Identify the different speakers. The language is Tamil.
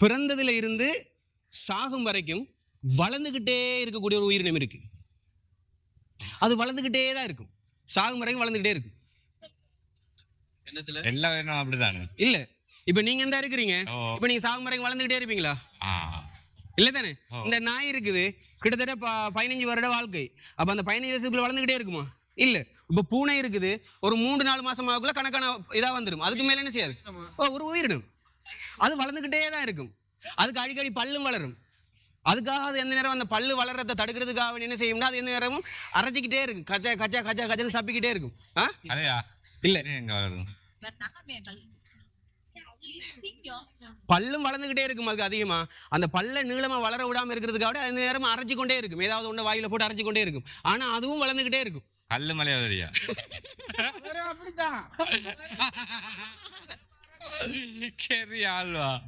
Speaker 1: பிறந்ததுல இருந்து சாகும் வரைக்கும் வளர்ந்துக்கிட்டே இருக்கக்கூடிய ஒரு உயிரினம் இருக்கு. அது வளர்ந்துக்கிட்டே தான் இருக்கும். சாகும் வரைக்கும் வளர்ந்துக்கிட்டே இருக்கும்.
Speaker 2: என்னத்துல
Speaker 3: எல்லா உயிரினும் அப்படிதானே?
Speaker 1: இல்ல. இப்ப நீங்க எந்த இருக்கிறீங்க. இப்ப நீங்க சாகும் வரைக்கும் வளர்ந்துக்கிட்டே இருப்பீங்களா? இல்ல தானே? இந்த நாய் இருக்குது. கிட்டத்தட்ட ப- பதினஞ்சு வருட வாழ்க்கை. அப்ப அந்த பதினஞ்சு வருஷத்துக்குள்ள வளர்ந்துகிட்டே இருக்குமா? இல்ல. இப்ப பூனை இருக்குது. ஒரு மூன்று நாலு மாசமாக்குள்ள கணக்கான இதா வந்துடும் அதுக்கு மேல என்ன செய்யாது? ஓ, ஒரு உயிரினம். அது வளர்ந்துகிட்டே தான் இருக்கும். அதுக்கு அடிக்கடி பல்லும் வளரும். அதுக்காக அது எந்த நேரம் அந்த பல்லு வளர்றதை தடுக்கிறதுக்காக என்ன செய்யும்னா அது எந்த நேரமும் அரைச்சிக்கிட்டே இருக்கும். கச்சா கச்சா கச்சா கச்சா சப்பிக்கிட்டே இருக்கும். ஆ?
Speaker 3: அதையா?
Speaker 1: இல்ல.
Speaker 3: எங்க
Speaker 1: பல்லும் வளர்ந்துகிட்டே இருக்கும் அதுக்கு அதிகமா. அந்த பல்ல நீளமா வளர விடாம இருக்கிறதுக்காக அந்த நேரம் அரைச்சி கொண்டே இருக்கும். ஏதாவது ஒண்ணு வாயில போட்டு அரைச்சி கொண்டே இருக்கும். ஆனா அதுவும் வளர்ந்துகிட்டே இருக்கும்.
Speaker 3: கல்லு மலையாவரியா
Speaker 2: அப்படித்தான்.
Speaker 3: και διάλογα.